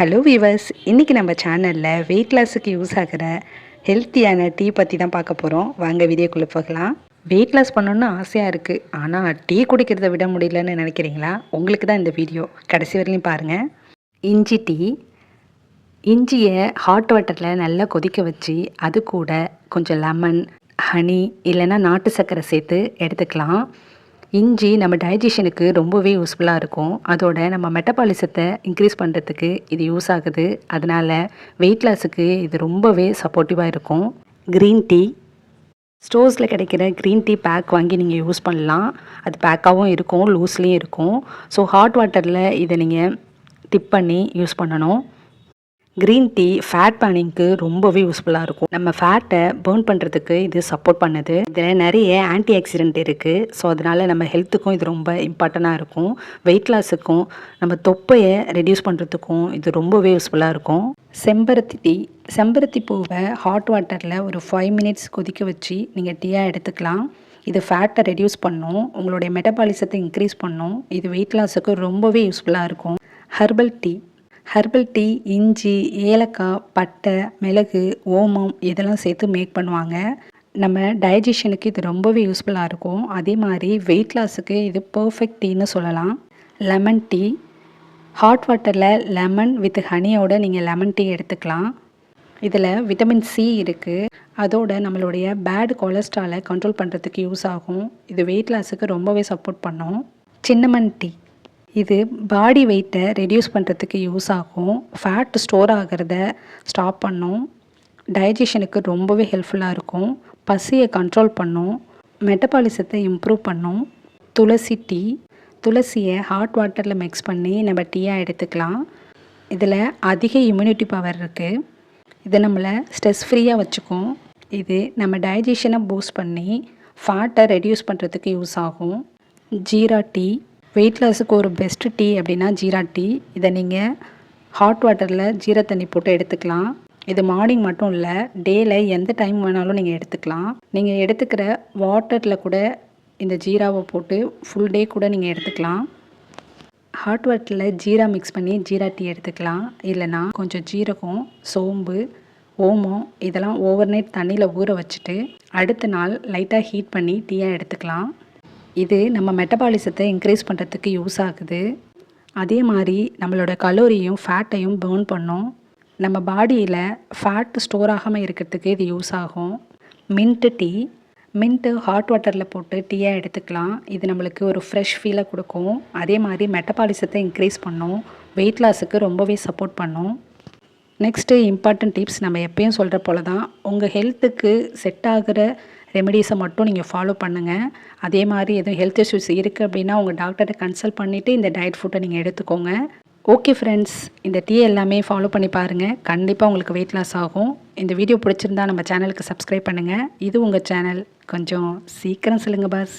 Hello viewers இன்றைக்கி நம்ம சேனலில் வெயிட் லாஸுக்கு யூஸ் ஆகிற ஹெல்த்தியான டீ பற்றி தான் பார்க்க போகிறோம் வாங்க வீடியோக்குள்ளே போகலாம். வெயிட் லாஸ் பண்ணணுன்னு ஆசையாக இருக்குது ஆனால் டீ குடிக்கிறத விட முடியலன்னு நினைக்கிறீங்களா? உங்களுக்கு தான் இந்த வீடியோ. கடைசி வரையிலையும் பாருங்கள் இஞ்சி டீ இஞ்சியை ஹாட் வாட்டரில் நல்லா கொதிக்க வச்சு அது கூட கொஞ்சம் லெமன் ஹனி இல்லைன்னா நாட்டு சர்க்கரை சேர்த்து எடுத்துக்கலாம். இஞ்சி நம்ம டைஜஷனுக்கு ரொம்பவே யூஸ்ஃபுல்லாக இருக்கும். அதோட நம்ம மெட்டபாலிசத்தை இன்க்ரீஸ் பண்ணுறதுக்கு இது யூஸ் ஆகுது. அதனால் வெயிட் லாஸுக்கு இது ரொம்பவே சப்போர்ட்டிவாக இருக்கும். க்ரீன் டீ ஸ்டோர்ஸில் கிடைக்கிற க்ரீன் டீ பேக் வாங்கி நீங்கள் யூஸ் பண்ணலாம். அது பேக்காகவும் இருக்கும் லூஸ்லேயும் இருக்கும். ஸோ ஹாட் வாட்டரில் இதை நீங்கள் டிப் பண்ணி யூஸ் பண்ணணும். க்ரீன் டீ ஃபேட் பர்னிங்க்கு ரொம்பவே யூஸ்ஃபுல்லாக இருக்கும். நம்ம ஃபேட்டை பேர்ன் பண்ணுறதுக்கு இது சப்போர்ட் பண்ணுது. இதில் நிறைய ஆன்டி ஆக்சிடென்ட் இருக்குது ஸோ அதனால் நம்ம ஹெல்த்துக்கும் இது ரொம்ப இம்பார்ட்டண்ட்டாக இருக்கும். வெயிட் லாஸுக்கும் நம்ம தொப்பையை ரெடியூஸ் பண்ணுறதுக்கும் இது ரொம்பவே யூஸ்ஃபுல்லாக இருக்கும். செம்பருத்தி டீ செம்பருத்தி பூவை ஹாட் வாட்டரில் ஒரு ஃபைவ் மினிட்ஸ் கொதிக்க வச்சு நீங்கள் டீயாக எடுத்துக்கலாம். இது ஃபேட்டை ரெடியூஸ் பண்ணும். உங்களுடைய மெட்டபாலிசத்தை இன்க்ரீஸ் பண்ணும். இது வெயிட் லாஸுக்கு ரொம்பவே யூஸ்ஃபுல்லாக இருக்கும். ஹர்பல் டீ ஹர்பல் டீ இஞ்சி ஏலக்காய் பட்டை மிளகு ஓமம் இதெல்லாம் சேர்த்து மேக் பண்ணுவாங்க. நம்ம டைஜஷனுக்கு இது ரொம்பவே யூஸ்ஃபுல்லாக இருக்கும். அதே மாதிரி வெயிட் லாஸுக்கு இது பர்ஃபெக்ட் டீன்னு சொல்லலாம். லெமன் டீ ஹாட் வாட்டரில் லெமன் வித் ஹனியோட நீங்கள் லெமன் டீ எடுத்துக்கலாம். இதில் விட்டமின் சி இருக்குது அதோட நம்மளுடைய பேட் கொலஸ்ட்ராலை கண்ட்ரோல் பண்ணுறதுக்கு யூஸ் ஆகும். இது வெயிட் லாஸுக்கு ரொம்பவே சப்போர்ட் பண்ணும். சின்னமன் டீ இது பாடி வெயிட்டை ரெடியூஸ் பண்ணுறதுக்கு யூஸ் ஆகும். ஃபேட் ஸ்டோர் ஆகிறத ஸ்டாப் பண்ணும். டைஜஷனுக்கு ரொம்பவே ஹெல்ப்ஃபுல்லாக இருக்கும். பசியை கண்ட்ரோல் பண்ணும். மெட்டபாலிசத்தை இம்ப்ரூவ் பண்ணும். துளசி டீ துளசியை ஹாட் வாட்டரில் மிக்ஸ் பண்ணி நம்ம டீயாக எடுத்துக்கலாம். இதில் அதிக இம்யூனிட்டி பவர் இருக்குது இது நம்மளை ஸ்ட்ரெஸ் ஃப்ரீயாக வச்சுக்கும். இது நம்ம டைஜஷனை பூஸ்ட் பண்ணி ஃபேட்டை ரெடியூஸ் பண்ணுறதுக்கு யூஸ் ஆகும். ஜீரா டீ வெயிட் லாஸுக்கு ஒரு பெஸ்ட்டு டீ அப்படின்னா ஜீரா டீ இதை நீங்கள் ஹாட் வாட்டரில் ஜீரா தண்ணி போட்டு எடுத்துக்கலாம். இது மார்னிங் மட்டும் இல்லை டேயில் எந்த டைம் வேணாலும் நீங்கள் எடுத்துக்கலாம். நீங்கள் எடுத்துக்கிற வாட்டரில் கூட இந்த ஜீராவை போட்டு ஃபுல் டே கூட நீங்கள் எடுத்துக்கலாம். ஹாட் வாட்டரில் ஜீரா மிக்ஸ் பண்ணி ஜீரா டீ எடுத்துக்கலாம். இல்லைனா கொஞ்சம் ஜீரகம் சோம்பு ஓமம் இதெல்லாம் ஓவர் நைட் தண்ணியில் ஊற வச்சுட்டு அடுத்த நாள் லைட்டாக ஹீட் பண்ணி டீயாக எடுத்துக்கலாம். இது நம்ம மெட்டபாலிசத்தை இன்க்ரீஸ் பண்ணுறதுக்கு யூஸ் ஆகுது. அதே மாதிரி நம்மளோட கலோரியும் ஃபேட்டையும் பேர்ன் பண்ணும். நம்ம பாடியில் ஃபேட் ஸ்டோர் ஆகாமல் இருக்கிறதுக்கு இது யூஸ் ஆகும். மின்ட்டு டீ மின்ட்டு ஹாட் வாட்டரில் போட்டு டீயாக எடுத்துக்கலாம். இது நம்மளுக்கு ஒரு ஃப்ரெஷ் ஃபீலை கொடுக்கும். அதே மாதிரி மெட்டபாலிசத்தை இன்க்ரீஸ் பண்ணும். வெயிட் லாஸுக்கு ரொம்பவே சப்போர்ட் பண்ணும். நெக்ஸ்ட்டு இம்பார்ட்டன்ட் டிப்ஸ் நம்ம எப்பயும் சொல்கிற போல தான் உங்கள் ஹெல்த்துக்கு செட் ஆகிற ரெமெடிஸை மட்டும் நீங்கள் ஃபாலோ பண்ணுங்கள் அதே மாதிரி எதுவும் ஹெல்த் இஷ்யூஸ் இருக்குது அப்படின்னா உங்கள் டாக்டரை கன்சல்ட் பண்ணிவிட்டு இந்த டயட் ஃபுட்டை நீங்கள் எடுத்துக்கோங்க. ஓகே ஃப்ரெண்ட்ஸ் இந்த டீ எல்லாமே ஃபாலோ பண்ணி பாருங்கள் கண்டிப்பாக உங்களுக்கு வெயிட் லாஸ் ஆகும். இந்த வீடியோ பிடிச்சிருந்தா நம்ம சேனலுக்கு சப்ஸ்கிரைப் பண்ணுங்கள் இது உங்கள் சேனல் கொஞ்சம் சீக்கிரம் சொல்லுங்கள் பாஸ்